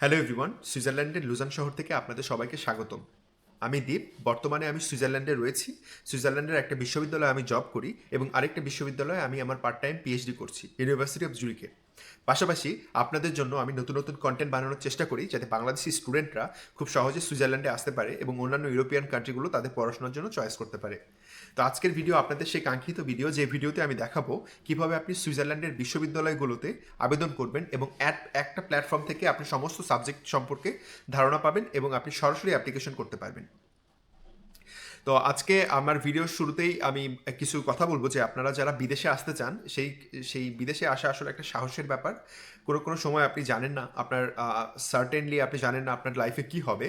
Hello everyone সুইজারল্যান্ডের লুজান শহর থেকে আপনাদের সবাইকে স্বাগতম। আমি দীপ, বর্তমানে আমি সুইজারল্যান্ডে রয়েছি। সুইজারল্যান্ডের একটা বিশ্ববিদ্যালয়ে আমি জব করি এবং আরেকটা বিশ্ববিদ্যালয়ে আমি আমার পার্ট টাইম পিএইচডি করছি ইউনিভার্সিটি অফ জুরিকে পাশাপাশি আপনাদের জন্য আমি নতুন নতুন কন্টেন্ট বানানোর চেষ্টা করি যাতে বাংলাদেশি স্টুডেন্টরা খুব সহজে সুইজারল্যান্ডে আসতে পারে এবং অন্যান্য ইউরোপিয়ান কান্ট্রিগুলো তাদের পড়াশোনার জন্য চয়েস করতে পারে। তো আজকের ভিডিও আপনাদের সেই কাঙ্ক্ষিত ভিডিও যে ভিডিওতে আমি দেখাবো কীভাবে আপনি সুইজারল্যান্ডের বিশ্ববিদ্যালয়গুলোতে আবেদন করবেন এবং এক একটা প্ল্যাটফর্ম থেকে আপনি সমস্ত সাবজেক্ট সম্পর্কে ধারণা পাবেন এবং আপনি সরাসরি অ্যাপ্লিকেশন করতে পারবেন। তো আজকে আমার ভিডিওর শুরুতেই আমি কিছু কথা বলব যে আপনারা যারা বিদেশে আসতে চান, সেই সেই বিদেশে আসা আসলে একটা সাহসের ব্যাপার। কোনো কোনো সময় আপনি জানেন না আপনার সার্টেনলি আপনি জানেন না আপনার লাইফে কি হবে।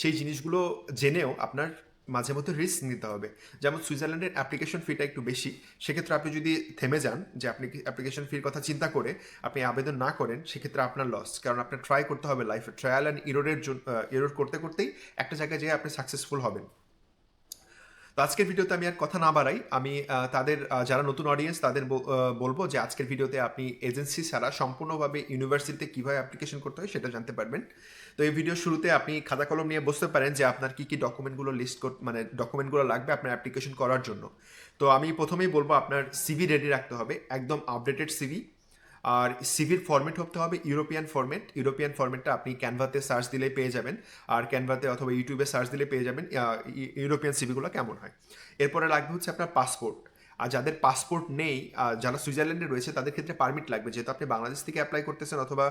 সেই জিনিসগুলো জেনেও আপনার মাঝে মধ্যে রিস্ক নিতে হবে। যেমন সুইজারল্যান্ডের অ্যাপ্লিকেশন ফিটা একটু বেশি। সেক্ষেত্রে আপনি যদি থেমে যান, যে আপনি অ্যাপ্লিকেশন ফির কথা চিন্তা করে আপনি আবেদন না করেন, সেক্ষেত্রে আপনার লস কারণ আপনার ট্রাই করতে হবে লাইফে ট্রায়াল অ্যান্ড ইরোরের জন্য ইরোর করতে, করতেই একটা জায়গায় যেয়ে আপনি সাকসেসফুল হবেন। তো আজকের ভিডিওতে আমি আর কথা না বাড়াই, আমি তাদের যারা নতুন অডিয়েন্স তাদের বলব যে আজকের ভিডিওতে আপনি এজেন্সি ছাড়া সম্পূর্ণভাবে ইউনিভার্সিটিতে কীভাবে অ্যাপ্লিকেশন করতে হয় সেটা জানতে পারবেন। তো এই ভিডিও শুরুতে আপনি খাতা কলম নিয়ে বসতে পারেন যে আপনার কী কী ডকুমেন্টগুলো লিস্ট মানে ডকুমেন্টগুলো লাগবে আপনার অ্যাপ্লিকেশন করার জন্য। তো আমি প্রথমেই বলব আপনার সিভি রেডি রাখতে হবে, একদম আপডেটেড সিভি আর সিভির ফর্মেট হতে হবে ইউরোপিয়ান ফর্মেট ইউরোপিয়ান ফর্মেটটা আপনি ক্যানভাতে সার্চ দিলেই পেয়ে যাবেন। আর ক্যানভাতে অথবা ইউটিউবে সার্চ দিলে পেয়ে যাবেন ইউরোপিয়ান সিভিগুলো কেমন হয়। এরপরে লাগবে হচ্ছে আপনার পাসপোর্ট আর যাদের পাসপোর্ট নেই যারা সুইজারল্যান্ডে রয়েছে, তাদের ক্ষেত্রে পারমিট লাগবে। যেহেতু আপনি বাংলাদেশ থেকে অ্যাপ্লাই করতেছেন অথবা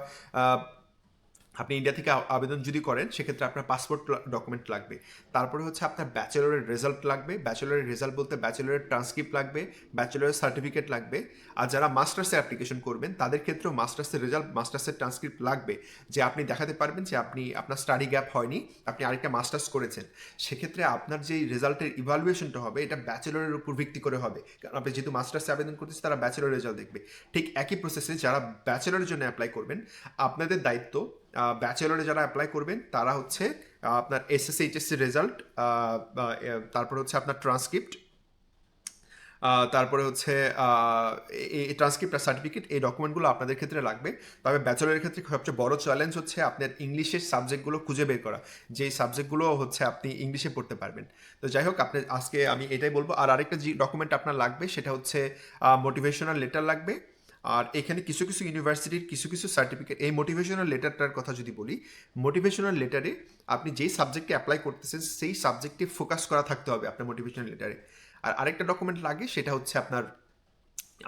আপনি ইন্ডিয়া থেকে আবেদন যদি করেন, সেক্ষেত্রে আপনার পাসপোর্ট ডকুমেন্ট লাগবে। তারপরে হচ্ছে আপনার ব্যাচেলরের রেজাল্ট লাগবে। ব্যাচেলরের রেজাল্ট বলতে ব্যাচেলরের ট্রান্সক্রিপ্ট লাগবে ব্যাচেলরের সার্টিফিকেট লাগবে। আর যারা মাস্টার্সে অ্যাপ্লিকেশন করবেন, তাদের ক্ষেত্রেও মাস্টার্সের রেজাল্ট মাস্টার্সের ট্রান্সক্রিপ্ট লাগবে। যে আপনি দেখাতে পারবেন যে আপনি, আপনার স্টাডি গ্যাপ হয়নি, আপনি আরেকটা মাস্টার্স করেছেন। সেক্ষেত্রে আপনার যেই রেজাল্টের ইভালুয়েশনটা হবে, এটা ব্যাচেলরের উপর ভিত্তি করে হবে। কারণ আপনি যেহেতু মাস্টার্সে আবেদন করতেছেন, তারা ব্যাচেলর রেজাল্ট দেখবে। ঠিক একই প্রসেসে যারা ব্যাচেলরের জন্য অ্যাপ্লাই করবেন, আপনাদের দায়িত্ব ব্যাচেলরে যারা অ্যাপ্লাই করবেন, তারা হচ্ছে আপনার এসএসসি এইচএসসি রেজাল্ট তারপরে হচ্ছে আপনার ট্রান্সক্রিপ্ট তারপরে হচ্ছে এই ট্রান্সক্রিপ্ট আর সার্টিফিকেট এই ডকুমেন্টগুলো আপনাদের ক্ষেত্রে লাগবে। তবে ব্যাচেলরের ক্ষেত্রে সবচেয়ে বড় চ্যালেঞ্জ হচ্ছে আপনার ইংলিশের সাবজেক্টগুলো খুঁজে বের করা, যেই সাবজেক্টগুলো হচ্ছে আপনি ইংলিশে পড়তে পারবেন। তো যাই হোক, আপনি, আজকে আমি এটাই বলব। আর আরেকটা যে ডকুমেন্ট আপনার লাগবে, সেটা হচ্ছে মোটিভেশনাল লেটার লাগবে। আর এখানে কিছু কিছু ইউনিভার্সিটির কিছু কিছু সার্টিফিকেট এই মোটিভেশনাল লেটারটার কথা যদি বলি মোটিভেশনাল লেটারে আপনি যেই সাবজেক্টে অ্যাপ্লাই করতেছেন, সেই সাবজেক্টে ফোকাস করা থাকতে হবে আপনার মোটিভেশনাল লেটারে আর আরেকটা ডকুমেন্ট লাগে, সেটা হচ্ছে আপনার,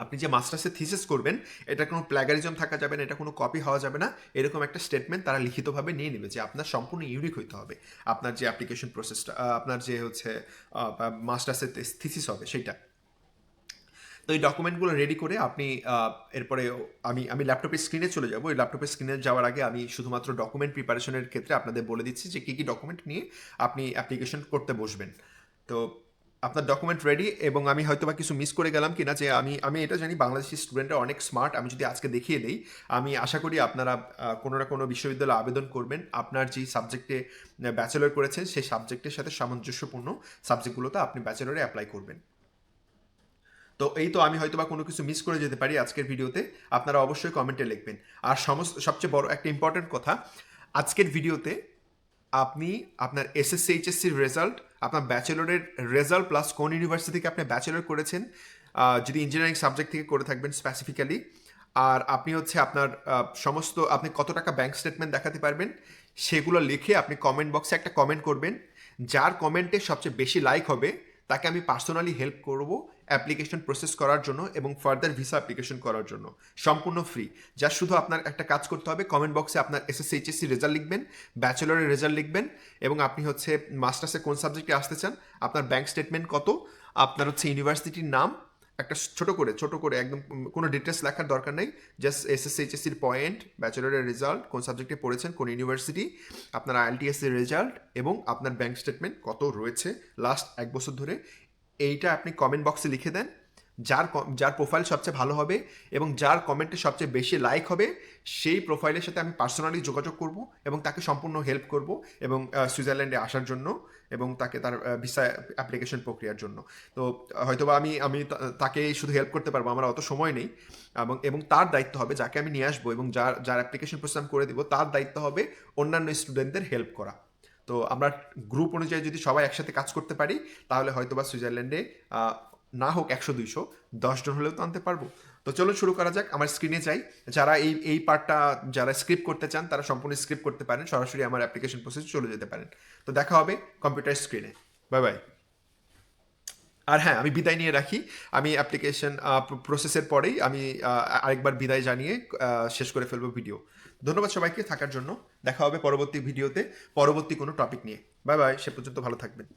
আপনি যে মাস্টার্সে থিসিস করবেন, এটা কোনো প্ল্যাগারিজম থাকা যাবে না, এটা কোনো কপি হওয়া যাবে না, এরকম একটা স্টেটমেন্ট তারা লিখিতভাবে নিয়ে নেবে যে আপনার সম্পূর্ণ ইউনিক হইতে হবে। আপনার যে অ্যাপ্লিকেশন প্রসেসটা আপনার যে হচ্ছে মাস্টার্সের থিসিস হবে, সেইটা। তো এই ডকুমেন্টগুলো রেডি করে আপনি এরপরে আমি আমি ল্যাপটপের স্ক্রিনে চলে যাব। এই ল্যাপটপের স্ক্রিনে যাওয়ার আগে আমি শুধুমাত্র ডকুমেন্ট প্রিপারেশনের ক্ষেত্রে আপনাদের বলে দিচ্ছি যে কী কী ডকুমেন্ট নিয়ে আপনি অ্যাপ্লিকেশন করতে বসবেন। তো আপনার ডকুমেন্ট রেডি এবং আমি হয়তো বা কিছু মিস করে গেলাম কিনা যে আমি আমি এটা জানি বাংলাদেশি স্টুডেন্টরা অনেক স্মার্ট আমি যদি আজকে দেখিয়ে দিই, আমি আশা করি আপনারা কোনো না কোনো বিশ্ববিদ্যালয়ে আবেদন করবেন। আপনার যেই সাবজেক্টে ব্যাচেলর করেছেন সেই সাবজেক্টের সাথে সামঞ্জস্যপূর্ণ সাবজেক্টগুলোতে আপনি ব্যাচেলরে অ্যাপ্লাই করবেন। তো এই তো আমি হয়তো বা কোনো কিছু মিস করে যেতে পারি আজকের ভিডিওতে, আপনারা অবশ্যই কমেন্টে লিখবেন। আর সমস্ত, সবচেয়ে বড় একটা ইম্পর্টেন্ট কথা, আজকের ভিডিওতে আপনি আপনার এসএসসি এইচএসসির রেজাল্ট আপনার ব্যাচেলরের রেজাল্ট প্লাস কোন ইউনিভার্সিটি থেকে আপনি ব্যাচেলর করেছেন যদি ইঞ্জিনিয়ারিং সাবজেক্ট থেকে করে থাকবেন স্পেসিফিক্যালি আর আপনি হচ্ছে আপনার সমস্ত, আপনি কত টাকা ব্যাংক স্টেটমেন্ট দেখাতে পারবেন, সেগুলো লিখে আপনি কমেন্ট বক্সে একটা কমেন্ট করবেন, যার কমেন্টে সবচেয়ে বেশি লাইক হবে তাকে আমি পার্সোনালি হেল্প করব অ্যাপ্লিকেশন প্রসেস করার জন্য এবং ফার্দার ভিসা অ্যাপ্লিকেশন করার জন্য। সম্পূর্ণ ফ্রি যা শুধু আপনার একটা কাজ করতে হবে কমেন্ট বক্সে আপনার এসএসএইচএসসি রেজাল্ট লিখবেন ব্যাচেলরের রেজাল্ট লিখবেন এবং আপনি হচ্ছে মাস্টার্সে কোন সাবজেক্টে আসতে চান, আপনার ব্যাংক স্টেটমেন্ট কত, আপনার হচ্ছে ইউনিভার্সিটির নাম একটা ছোট করে ছোট করে একদম কোনো ডিটেলস লেখার দরকার নেই। জাস্ট এসএসসি এইচএসসির পয়েন্ট ব্যাচেলরের রেজাল্ট কোন সাবজেক্টে পড়েছেন, কোন ইউনিভার্সিটি আপনার আইএলটিএসসির রেজাল্ট এবং আপনার ব্যাঙ্ক স্টেটমেন্ট কত রয়েছে। লাস্ট এক বছর ধরে। এইটা আপনি কমেন্ট বক্সে লিখে দেন। যার যার প্রোফাইল সবচেয়ে ভালো হবে এবং যার কমেন্টে সবচেয়ে বেশি লাইক হবে, সেই প্রোফাইলের সাথে আমি পার্সোনালি যোগাযোগ করব এবং তাকে সম্পূর্ণ হেল্প করব এবং সুইজারল্যান্ডে আসার জন্য এবং তাকে তার ভিসা অ্যাপ্লিকেশন প্রক্রিয়ার জন্য। তো, হয়তোবা আমি আমি তাকে শুধু হেল্প করতে পারব, আমার অত সময় নেই এবং এবং তার দায়িত্ব হবে যাকে আমি নিয়ে আসব এবং যার যার অ্যাপ্লিকেশন প্রসেস করে দিব, তার দায়িত্ব হবে অন্যান্য স্টুডেন্টদের হেল্প করা। তো আমরা গ্রুপ অনুযায়ী যদি সবাই একসাথে কাজ করতে পারি, তাহলে হয়তোবা সুইজারল্যান্ডে না হোক একশো দুইশো, দশজন হলেও তো আনতে পারব। তো চলো শুরু করা যাক, আমার স্ক্রিনে যাই। যারা এই এই পার্টটা যারা স্ক্রিপ্ট করতে চান, তারা সম্পূর্ণ স্ক্রিপ্ট করতে পারেন, সরাসরি আমার অ্যাপ্লিকেশন প্রসেস চলে যেতে পারেন। তো দেখা হবে কম্পিউটার স্ক্রিনে বাই বাই আর হ্যাঁ আমি বিদায় নিয়ে রাখি। আমি অ্যাপ্লিকেশন প্রসেসের পরেই আমি আরেকবার বিদায় জানিয়ে শেষ করে ফেলব ভিডিও ধন্যবাদ সবাইকে থাকার জন্য। দেখা হবে পরবর্তী ভিডিওতে পরবর্তী কোনো টপিক নিয়ে। বাই বাই সে পর্যন্ত ভালো থাকবেন।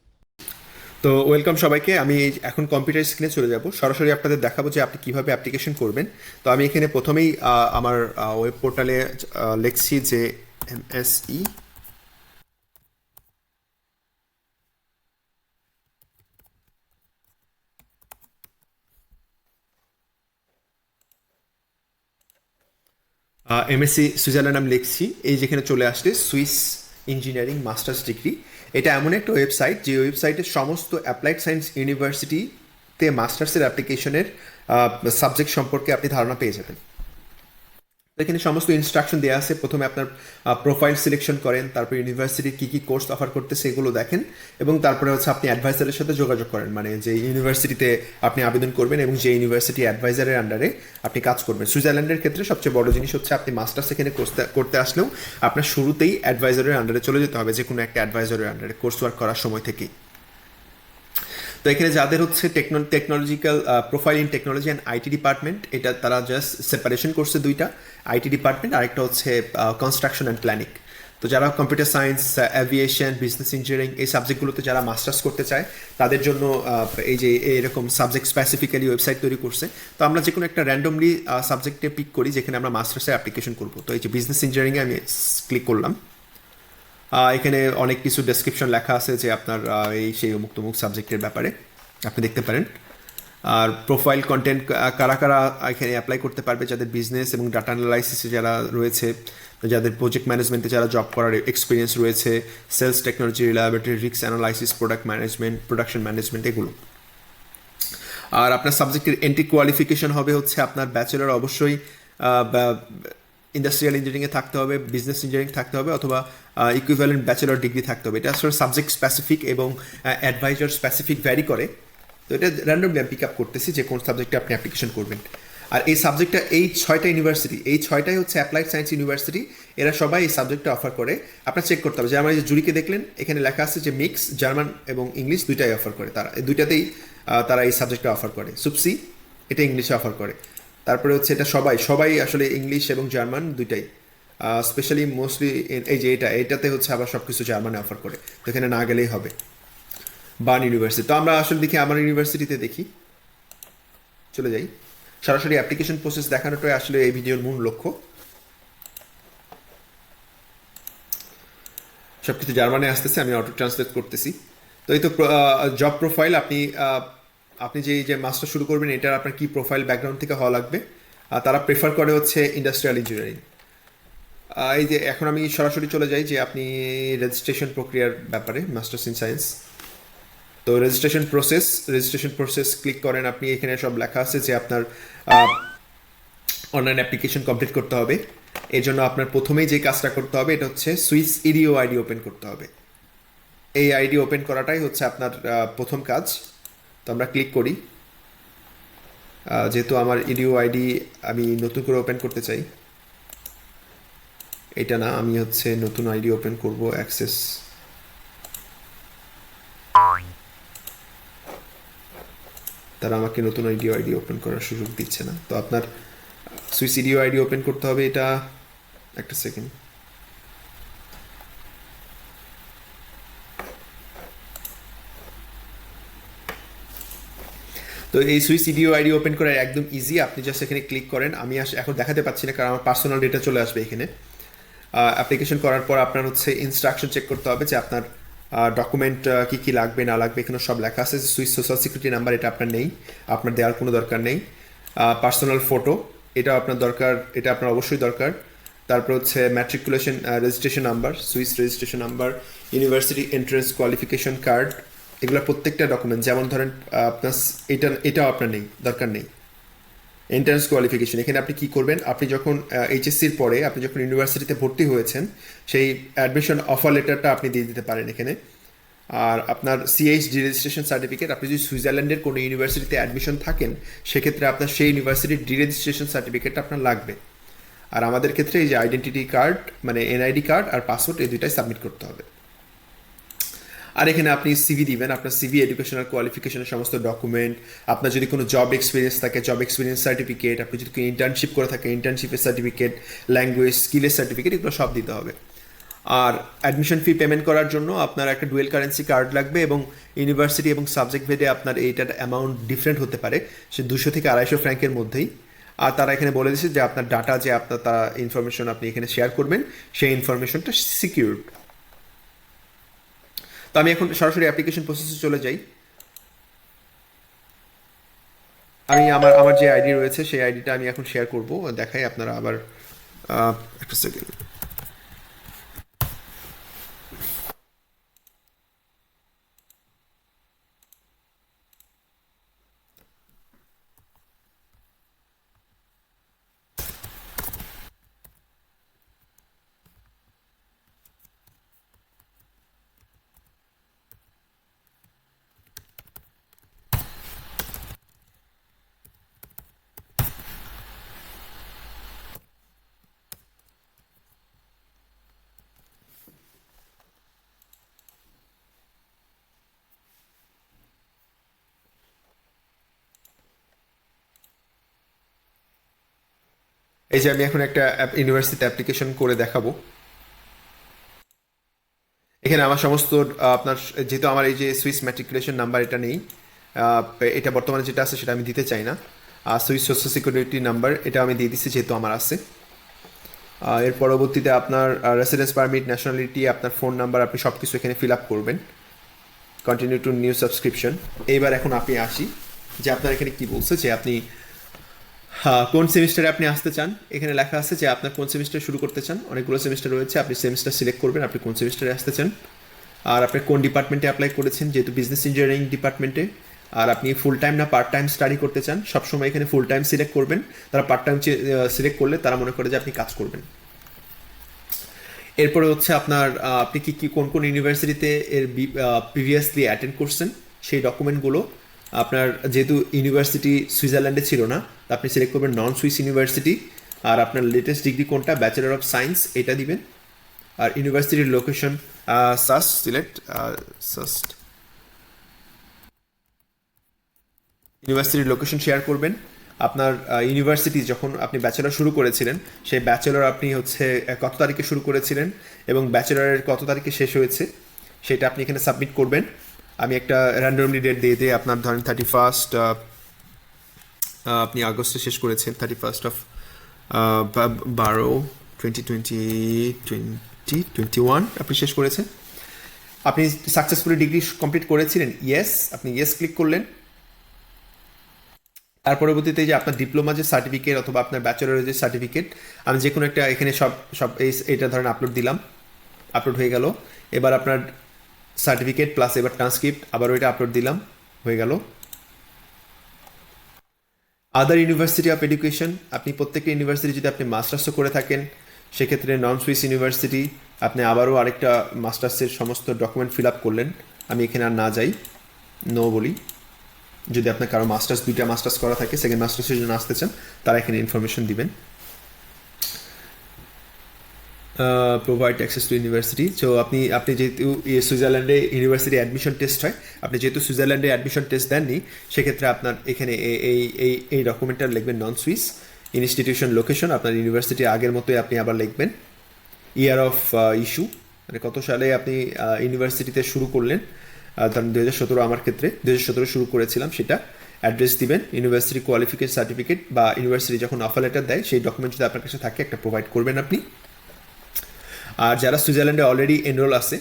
তো ওয়েলকাম সবাইকে। আমি এখন কম্পিউটার স্ক্রিনে চলে যাব। সরাসরি আপনাদের দেখাবো যে আপনি কীভাবে অ্যাপ্লিকেশন করবেন। তো আমি এখানে প্রথমেই আমার ওয়েব পোর্টালে লিখছি যে এমএসই এমএসসি সুইজারল্যান্ড আমি লিখছি। এই যেখানে চলে আসছে সুইস ইঞ্জিনিয়ারিং মাস্টার্স ডিগ্রি এটা এমন একটা ওয়েবসাইট যে ওয়েবসাইটে সমস্ত অ্যাপ্লাইড সায়েন্স ইউনিভার্সিটিতে মাস্টার্সের অ্যাপ্লিকেশনের সাবজেক্ট সম্পর্কে আপনি ধারণা পেয়ে যাবেন। এখানে সমস্ত ইনস্ট্রাকশন দেওয়া আছে। প্রথমে আপনার প্রোফাইল সিলেকশন করেন, তারপর ইউনিভার্সিটি কী কী কোর্স অফার করতেছে সেগুলো দেখেন এবং তারপরে হচ্ছে আপনি অ্যাডভাইজারের সাথে যোগাযোগ করেন। মানে যে ইউনিভার্সিটিতে আপনি আবেদন করবেন এবং যে ইউনিভার্সিটি অ্যাডভাইজারের আন্ডারে আপনি কাজ করবেন। সুইজারল্যান্ডের ক্ষেত্রে সবচেয়ে বড় জিনিস হচ্ছে আপনি মাস্টার্স এখানে করতে করতে আসলেও আপনার শুরুতেই অ্যাডভাইজারের আন্ডারে চলে যেতে হবে যে কোনো একটা অ্যাডভাইজারের আন্ডারে কোর্স ওয়ার্ক করার সময় থেকেই। তো এখানে যাদের হচ্ছে technological profile in technology and IT department এটা তারা জাস্ট সেপারেশন করছে দুইটা। আইটি ডিপার্টমেন্ট, আরেকটা হচ্ছে কনস্ট্রাকশন অ্যান্ড প্ল্যানিং তো যারা computer science aviation business engineering এই সাবজেক্টগুলোতে যারা মাস্টার্স করতে চায়, তাদের জন্য এই যে এরকম সাবজেক্ট স্পেসিফিক্যালি ওয়েবসাইট তৈরি করছে, তো আমরা যে কোনো একটা র্যান্ডমলি সাবজেক্টে পিক করি, যেখানে আমরা মাস্টার্সের অ্যাপ্লিকেশন করব। তো এই যে বিজনেস ইঞ্জিনিয়ারিংয়ে আমি ক্লিক করলাম। এখানে অনেক কিছু ডেসক্রিপশন লেখা আছে যে আপনার এই সেই অমুক সাবজেক্টের ব্যাপারে। আপনি দেখতে পারেন। আর প্রোফাইল কন্টেন্ট কারা কারা এখানে অ্যাপ্লাই করতে পারবে যাদের বিজনেস এবং ডাটা অ্যানালাইসিসে যারা রয়েছে, যাদের প্রজেক্ট ম্যানেজমেন্টে যারা জব করার এক্সপিরিয়েন্স রয়েছে সেলস টেকনোলজি রিলায়েবিলিটি রিক্স analysis product management production management এগুলো। আর আপনার সাবজেক্টের এন্ট্রি কোয়ালিফিকেশন হবে হচ্ছে আপনার ব্যাচেলর অবশ্যই ইন্ডাস্ট্রিয়াল ইঞ্জিনিয়ারিংয়ে থাকতে হবে বিজনেস ইঞ্জিনিয়ারিং থাকতে হবে অথবা ইকুইভ্যালেন্ট ব্যাচেলর ডিগ্রি থাকতে হবে। এটা আসলে সাবজেক্ট স্পেসিফিক এবং অ্যাডভাইজার স্পেসিফিক ভ্যারি করে। এটা র্যান্ডমলি আমি পিক আপ করতেছি যে কোন সাবজেক্টে আপনি অ্যাপ্লিকেশন করবেন। আর এই সাবজেক্টটা এই ছয়টা ইউনিভার্সিটি এই ছয়টাই হচ্ছে অ্যাপ্লাইড সায়েন্স ইউনিভার্সিটি এরা সবাই এই সাবজেক্টটা অফার করে। আপনার চেক করতে হবে। যে আমার যে জুরিকে দেখলেন, এখানে লেখা আছে যে মিক্স জার্মান এবং ইংলিশ দুইটাই অফার করে। তারা, এই দুইটাতেই তারা এই সাবজেক্টটা অফার করে। সুপসি এটা ইংলিশে অফার করে। তারপরে হচ্ছে এটা সবাই সবাই আসলে ইংলিশ এবং জার্মান দুইটাই। স্পেশালি মোস্টলি এই যে এটা, এটাতে হচ্ছে আবার সব কিছু জার্মানে অফার করে। তো এখানে না গেলেই হবে। Bern university. তো আমরা আসলে দেখি, আমার ইউনিভার্সিটিতে দেখি। চলে যাই। সরাসরি অ্যাপ্লিকেশন প্রসেস দেখানোটাই আসলে এই ভিডিওর মূল লক্ষ্য। সব কিছু জার্মানে আসতেছে, আমি অটো ট্রান্সলেট করতেছি। তো এই তো জব প্রোফাইল আপনি আপনি যে যে মাস্টার শুরু করবেন, এটার আপনার কি প্রোফাইল ব্যাকগ্রাউন্ড থেকে হওয়া লাগবে। তারা প্রেফার করে হচ্ছে ইন্ডাস্ট্রিয়াল ইঞ্জিনিয়ারিং এই যে, এখন আমি সরাসরি চলে যাই যে, আপনি রেজিস্ট্রেশন প্রক্রিয়ার ব্যাপারে মাস্টার্স ইন সায়েন্স তো registration process registration process click করেন আপনি, এখানে সব লেখা আছে যে আপনার অনলাইন অ্যাপ্লিকেশন কমপ্লিট করতে হবে। এই জন্য আপনার প্রথমেই যে কাজটা করতে হবে, এটা হচ্ছে সুইস ইডিও আইডি ওপেন করতে হবে। এই আইডি ওপেন করাটাই হচ্ছে আপনার প্রথম কাজ। তো আমরা ক্লিক করি। যেহেতু আমার ইডিও আইডি আমি নতুন করে ওপেন করতে চাই। এটা না, আমি হচ্ছে নতুন আইডি ওপেন করব অ্যাক্সেস তারা আমাকে নতুন আইডি আইডি ওপেন করার সুযোগ দিচ্ছে না। তো আপনার সুইস ইডিও আইডি ওপেন করতে হবে এটা একটা সেকেন্ড তো এই সুইস ইডিও আইডি ওপেন করা একদম ইজি আপনি জাস্ট এখানে ক্লিক করেন। আমি এখন দেখাতে পাচ্ছি না, কারণ আমার পার্সোনাল ডেটা চলে আসবে এখানে। অ্যাপ্লিকেশন করার পর আপনার হচ্ছে ইনস্ট্রাকশন চেক করতে হবে যে আপনার ডকুমেন্ট কী কী লাগবে, না লাগবে, এখানে সব লেখা আছে। সুইস সোশ্যাল সিকিউরিটি নাম্বার এটা আপনার নেই। আপনার দেওয়ার কোনো দরকার নেই। পার্সোনাল ফটো এটা আপনার দরকার, এটা আপনার অবশ্যই দরকার। তারপর হচ্ছে matriculation registration number Swiss registration number university entrance qualification card এগুলো প্রত্যেকটা ডকুমেন্ট যেমন ধরেন আপনার এটা এটাও আপনার নেই, দরকার নেই। এন্ট্রান্স কোয়ালিফিকেশন এখানে আপনি কি করবেন? আপনি যখন এইচএসসির পরে আপনি যখন ইউনিভার্সিটিতে ভর্তি হয়েছেন, সেই অ্যাডমিশন অফার লেটারটা আপনি দিয়ে দিতে পারেন এখানে। আর আপনার সিএইচডি রেজিস্ট্রেশন সার্টিফিকেট আপনি যদি সুইজারল্যান্ডের কোনো ইউনিভার্সিটিতে অ্যাডমিশন থাকেন, সেক্ষেত্রে আপনার সেই ইউনিভার্সিটির ডি রেজিস্ট্রেশন সার্টিফিকেটটা আপনার লাগবে। আর আমাদের ক্ষেত্রে এই যে আইডেন্টিটি কার্ড মানে এনআইডি কার্ড আর পাসপোর্ট এই দুইটাই সাবমিট করতে হবে। আর এখানে আপনি সিভি দিবেন, আপনার সিভি এডুকেশনাল কোয়ালিফিকেশনের সমস্ত ডকুমেন্ট আপনার যদি কোনো জব এক্সপিরিয়েন্স থাকে জব এক্সপিরিয়েন্স সার্টিফিকেট আপনি যদি কোনো ইন্টার্নশিপ করে থাকে ইন্টার্নশিপের সার্টিফিকেট ল্যাঙ্গুয়েজ স্কিলের সার্টিফিকেট এগুলো সব দিতে হবে। আর অ্যাডমিশন ফি পেমেন্ট করার জন্য আপনার একটা ডুয়েল কারেন্সি কার্ড লাগবে এবং ইউনিভার্সিটি এবং সাবজেক্ট ভেদে আপনার এইটার অ্যামাউন্ট ডিফারেন্ট হতে পারে। সে দুশো থেকে আড়াইশো ফ্র্যাঙ্কের মধ্যেই। আর তারা এখানে বলে দিয়েছে যে আপনার ডাটা যে আপনার তারা ইনফরমেশন আপনি এখানে শেয়ার করবেন, সেই ইনফরমেশনটা সিকিউরড তো আমি এখন সরাসরি অ্যাপ্লিকেশন প্রসেসে চলে যাই। আমি আমার আমার যে আইডি রয়েছে, সেই আইডিটা আমি এখন শেয়ার করব। দেখাই আপনারা আবার একটা সেকেন্ড এই যে আমি এখন একটা ইউনিভার্সিটি অ্যাপ্লিকেশন করে দেখাবো। এখানে আমার সমস্ত আপনার, যেহেতু আমার এই যে সুইস ম্যাট্রিকুলেশন নাম্বার এটা নেই এটা বর্তমানে যেটা আছে সেটা আমি দিতে চাই না। আর সুইস সোশ্যাল সিকিউরিটি নাম্বার এটা আমি দিয়ে দিচ্ছি যেহেতু আমার আছে। এর পরবর্তীতে আপনার রেসিডেন্স পারমিট ন্যাশনালিটি আপনার ফোন নাম্বার আপনি সব কিছু এখানে ফিল আপ করবেন। কন্টিনিউ টু নিউ সাবস্ক্রিপশন এইবার এখন আপনি আসি যে আপনার এখানে কি বলছে, যে আপনি কোন সেমিস্টারে আপনি আসতে চান? এখানে লেখা আছে যে আপনার কোন সেমিস্টার শুরু করতে চান? অনেকগুলো সেমিস্টার রয়েছে, আপনি সেমিস্টার সিলেক্ট করবেন, আপনি কোন সেমিস্টারে আসতে চান। আর আপনি কোন ডিপার্টমেন্টে অ্যাপ্লাই করেছেন? যেহেতু বিজনেস ইঞ্জিনিয়ারিং ডিপার্টমেন্টে আর আপনি ফুল টাইম না পার্ট টাইম স্টাডি করতে চান সবসময় এখানে ফুল টাইম সিলেক্ট করবেন। তারা পার্ট টাইম সিলেক্ট করলে তারা মনে করে যে আপনি কাজ করবেন। এরপরে হচ্ছে আপনার আপনি কি কি কোন কোন ইউনিভার্সিটিতে এর প্রিভিয়াসলি অ্যাটেন্ড করছেন? সেই ডকুমেন্টগুলো আপনার যেহেতু ইউনিভার্সিটি সুইজারল্যান্ডে ছিল না, আপনি সিলেক্ট করবেন নন সুইস ইউনিভার্সিটি আর আপনার লেটেস্ট ডিগ্রি কোনটা? ব্যাচেলর অফ সায়েন্স এটা দিবেন। আর ইউনিভার্সিটির লোকেশন সাস্ট সিলেক্ট সাস্ট ইউনিভার্সিটির লোকেশন শেয়ার করবেন। আপনার ইউনিভার্সিটি যখন আপনি ব্যাচেলর শুরু করেছিলেন, সেই ব্যাচেলর আপনি হচ্ছে কত তারিখে শুরু করেছিলেন এবং ব্যাচেলরের কত তারিখে শেষ হয়েছে, সেটা আপনি এখানে সাবমিট করবেন। আমি একটা র্যান্ডমলি ডেট দিয়ে দিয়ে আপনার ধরেন থার্টি ফার্স্ট আপনি আগস্টে শেষ করেছেন থার্টি ফার্স্ট অফ বারো twenty twenty twenty twenty one আপনি শেষ করেছেন। আপনি সাকসেসফুলি ডিগ্রি কমপ্লিট করেছিলেন ইয়েস আপনি ইয়েস ক্লিক করলেন। তার পরবর্তীতে যে আপনার ডিপ্লোমা যে সার্টিফিকেট অথবা আপনার ব্যাচেলরের যে সার্টিফিকেট আমি যে কোনো একটা এখানে সব সব এই এটা ধরেন আপলোড দিলাম আপলোড হয়ে গেল। এবার আপনার সার্টিফিকেট প্লাস এবার ট্রান্সক্রিপ্ট আবার ওইটা আপলোড দিলাম, হয়ে গেল। আদার ইউনিভার্সিটি অফ এডুকেশন আপনি প্রত্যেকটা ইউনিভার্সিটি যদি আপনি মাস্টার্সও করে থাকেন, সেক্ষেত্রে নন সুইস ইউনিভার্সিটি আপনি আবারও আরেকটা মাস্টার্সের সমস্ত ডকুমেন্ট ফিল আপ করলেন। আমি এখানে আর না যাই নো বলি। যদি আপনার কারও মাস্টার্স দুইটা মাস্টার্স করা থাকে সেকেন্ড মাস্টার্সের জন্য আসতে চান, তারা এখানে ইনফরমেশন দিবেন। Provide access to university so আপনি আপনি যেহেতু সুইজারল্যান্ডে ইউনিভার্সিটি অ্যাডমিশন টেস্ট হয়, আপনি যেহেতু সুইজারল্যান্ডে অ্যাডমিশন টেস্ট দেননি, সেক্ষেত্রে আপনার এখানে এই এই এই ডকুমেন্টটা লিখবেন নন সুইস ইনস্টিটিউশন লোকেশন আপনার ইউনিভার্সিটি আগের মতোই আপনি আবার লিখবেন। ইয়ার অফ ইস্যু মানে কত সালে আপনি ইউনিভার্সিটিতে শুরু করলেন ধরেন দু হাজার সতেরো আমার ক্ষেত্রে দু হাজার সতেরো শুরু করেছিলাম, সেটা অ্যাড্রেস দিবেন ইউনিভার্সিটি কোয়ালিফিকেশন সার্টিফিকেট বা ইউনিভার্সিটি যখন অফার লেটার দেয়, সেই ডকুমেন্ট যদি আপনার কাছে থাকে, একটা প্রোভাইড করবেন আপনি। আর যারা সুইজারল্যান্ডে অলরেডি এনরোল আছে,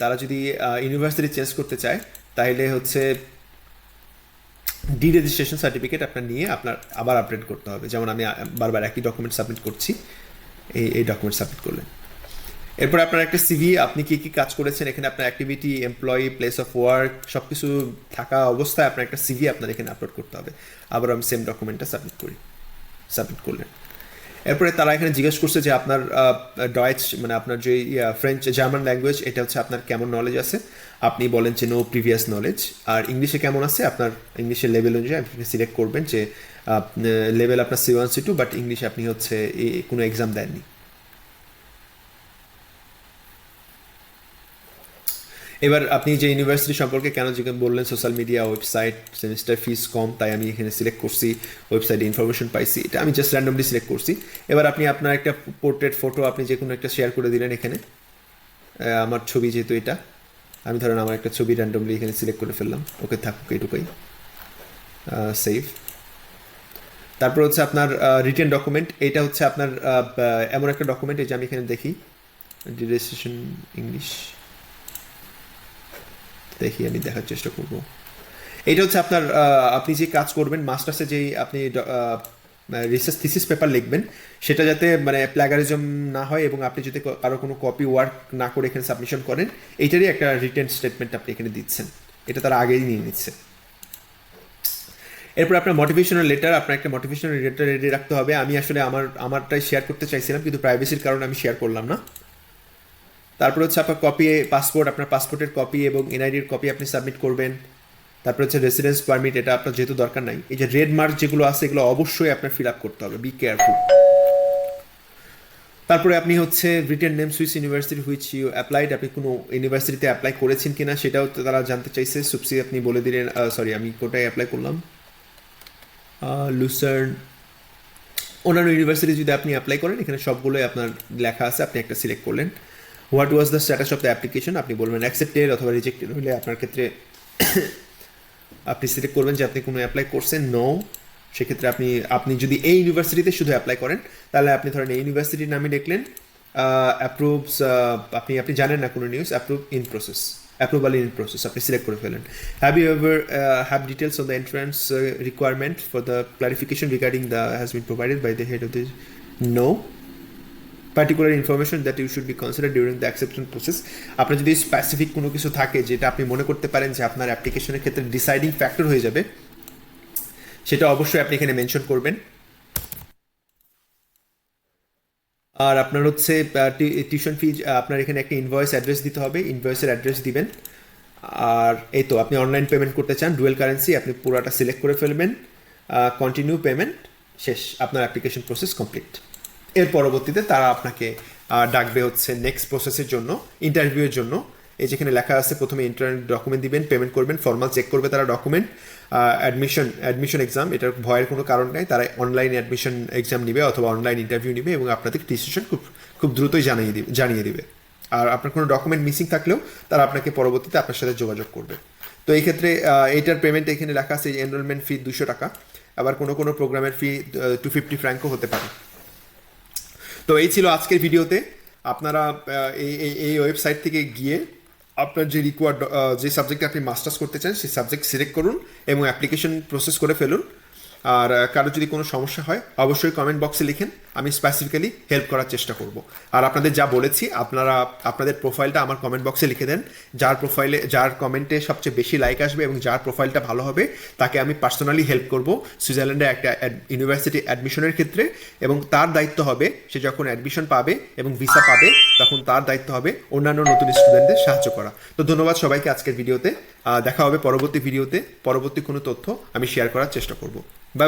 তারা যদি ইউনিভার্সিটি চেঞ্জ করতে চায় তাহলে হচ্ছে ডি রেজিস্ট্রেশন সার্টিফিকেট আপনার নিয়ে আপনার আবার আপডেট করতে হবে। যেমন আমি বারবার একই ডকুমেন্ট সাবমিট করছি, এই এই ডকুমেন্ট সাবমিট করলেন। এরপর আপনার একটা সিভি আপনি কি কি কাজ করেছেন? এখানে আপনার activity employee place of work সব কিছু থাকা অবস্থায় আপনার একটা সিভি আপনার এখানে আপলোড করতে হবে। আবার আমি সেম ডকুমেন্টটা সাবমিট করি সাবমিট করলেন। এরপরে তারা এখানে জিজ্ঞেস করছে যে আপনার ডয়েচ মানে আপনার যে ফ্রেঞ্চ জার্মান ল্যাঙ্গুয়েজ এটা হচ্ছে আপনার কেমন নলেজ আছে? আপনি বলেন যে নো প্রিভিয়াস নলেজ আর ইংলিশে কেমন আছে? আপনার ইংলিশের লেভেল অনুযায়ী আপনি সিলেক্ট করবেন যে লেভেল আপনার C one C two but ইংলিশে আপনি হচ্ছে কোনো এক্সাম দেননি। এবার আপনি যে ইউনিভার্সিটি সম্পর্কে কেন জিজ্ঞেস বললেন social media website semester fees কম, তাই আমি এখানে সিলেক্ট করছি ওয়েবসাইটে ইনফরমেশন পাইছি, এটা আমি জাস্ট র্যান্ডমলি সিলেক্ট করছি। এবার আপনি আপনার একটা পোর্ট্রেট ফটো আপনি যে কোনো একটা শেয়ার করে দিলেন এখানে। আমার ছবি যেহেতু এটা, আমি ধরেন আমার একটা ছবি র্যান্ডমলি এখানে সিলেক্ট করে ফেললাম, ওকে থাকুক এইটুকুই সেভ তারপর হচ্ছে আপনার রিটেন ডকুমেন্ট এটা হচ্ছে আপনার এমন একটা ডকুমেন্ট এই যে আমি এখানে দেখি রেজিস্ট্রেশন ইংলিশ দেখি আমি দেখার চেষ্টা করব। এটা হচ্ছে আপনার আপনি যে কাজ করবেন, মাস্টার্সে যেই আপনি রিসার্চ থিসিস পেপার লিখবেন, সেটা যাতে মানে প্ল্যাগারিজম না হয় এবং আপনি যদি কারও কোনো কপি ওয়ার্ক না করে এখানে সাবমিশন করেন এইটারই একটা রিটেন স্টেটমেন্ট আপনি এখানে দিচ্ছেন। এটা তারা আগেই নিয়ে নিচ্ছে। এরপর আপনার মোটিভেশনাল লেটার আপনার একটা মোটিভেশনাল লেটার রেডি রাখতে হবে। আমি আসলে আমার, আমারটাই শেয়ার করতে চাইছিলাম, কিন্তু প্রাইভেসির কারণে আমি শেয়ার করলাম না। তারপর হচ্ছে আপনার কপি পাসপোর্ট আপনার পাসপোর্টের কপি এবং এনআইডির কপি আপনি সাবমিট করবেন। তারপর হচ্ছে রেসিডেন্স পারমিট এটা আপনার যেহেতু দরকার নাই। এই যে রেড মার্ক যেগুলো আছে, এগুলো অবশ্যই আপনার ফিল আপ করতে হবে। বি কেয়ারফুল তারপরে আপনি হচ্ছে written name Swiss university which you applied আপনি কোনো ইউনিভার্সিটিতে অ্যাপ্লাই করেছেন কিনা, সেটাও তারা জানতে চাইছে। সুপসি আপনি বলে দিলেন সরি আমি কোটায় অ্যাপ্লাই করলাম? লুসার্ন অন্যান্য ইউনিভার্সিটি যদি আপনি অ্যাপ্লাই করেন, এখানে সবগুলোই আপনার লেখা আছে, আপনি একটা সিলেক্ট করলেন। What was the status of the application আপনি বলবেন অ্যাকসেপ্টেড অথবা রিজেক্টেড হলে আপনার ক্ষেত্রে আপনি সিলেক্ট করবেন যে আপনি কোনো অ্যাপ্লাই করছেন নো সেক্ষেত্রে আপনি আপনি যদি এই ইউনিভার্সিটিতে শুধু অ্যাপ্লাই করেন, তাহলে আপনি ধরেন এই ইউনিভার্সিটির নামে লিখলেন অ্যাপ্রুভস আপনি আপনি জানেন না কোনো news approve in process approval in process আপনি সিলেক্ট করে ফেলেন। Have you ever have details on the entrance requirement for the clarification regarding the has been provided by the head of this no particular information that you should be consider during the acceptance process আপনার যদি specific কোনো কিছু থাকে যেটা আপনি মনে করতে পারেন যে আপনার অ্যাপ্লিকেশনের ক্ষেত্রে ডিসাইডিং ফ্যাক্টর হয়ে যাবে, সেটা অবশ্যই আপনি এখানে মেনশন করবেন। আর আপনার হচ্ছে টিউশন ফি আপনার এখানে একটা ইনভয়েস অ্যাড্রেস দিতে হবে ইনভয়েসের অ্যাড্রেস দিবেন। আর এই তো, আপনি অনলাইন পেমেন্ট করতে চান ডুয়েল কারেন্সি আপনি পুরোটা সিলেক্ট করে ফেলবেন কন্টিনিউ পেমেন্ট শেষ, আপনার অ্যাপ্লিকেশন প্রসেস কমপ্লিট এর পরবর্তীতে তারা আপনাকে ডাকবে হচ্ছে নেক্সট প্রসেসের জন্য ইন্টারভিউয়ের জন্য। এই যেখানে লেখা আছে প্রথমে ইন্টারনেট ডকুমেন্ট দিবেন পেমেন্ট করবেন ফর্মাল চেক করবে তারা ডকুমেন্ট অ্যাডমিশন অ্যাডমিশন এক্সাম এটার ভয়ের কোনো কারণ নাই। তারা অনলাইন অ্যাডমিশন এক্সাম নিবে অথবা অনলাইন ইন্টারভিউ নিবে এবং আপনাদের ডিসিশন খুব খুব দ্রুতই জানিয়ে দিবে জানিয়ে দিবে। আর আপনার কোনো ডকুমেন্ট মিসিং থাকলেও তারা আপনাকে পরবর্তীতে আপনার সাথে যোগাযোগ করবে। তো এই ক্ষেত্রে আহ, এইটার পেমেন্ট এখানে লেখা আছে এনরোলমেন্ট ফি দুশো টাকা। আবার কোনো কোনো প্রোগ্রামের ফি টু ফিফটি ফ্র্যাঙ্কও হতে পারে। তো এই ছিল আজকের ভিডিওতে। আপনারা এই এই ওয়েবসাইট থেকে গিয়ে আপনার যে রিকোয়ার্ড যে সাবজেক্টে আপনি মাস্টার্স করতে চান, সেই সাবজেক্ট সিলেক্ট করুন এবং অ্যাপ্লিকেশন প্রসেস করে ফেলুন। আর কারও যদি কোনো সমস্যা হয়, অবশ্যই কমেন্ট বক্সে লিখেন, আমি স্পেসিফিক্যালি হেল্প করার চেষ্টা করব। আর আপনাদের যা বলেছি, আপনারা, আপনাদের প্রোফাইলটা আমার কমেন্ট বক্সে লিখে দেন। যার প্রোফাইলে যার কমেন্টে সবচেয়ে বেশি লাইক আসবে এবং যার প্রোফাইলটা ভালো হবে, তাকে আমি পার্সোনালি হেল্প করব সুইজারল্যান্ডে একটা ইউনিভার্সিটি অ্যাডমিশনের ক্ষেত্রে। এবং তার দায়িত্ব হবে, সে যখন অ্যাডমিশন পাবে এবং ভিসা পাবে, তখন তার দায়িত্ব হবে অন্যান্য নতুন স্টুডেন্টদের সাহায্য করা। তো ধন্যবাদ সবাইকে আজকের ভিডিওতে দেখা হবে পরবর্তী ভিডিওতে পরবর্তী কোনো তথ্য আমি শেয়ার করার চেষ্টা করব। বাই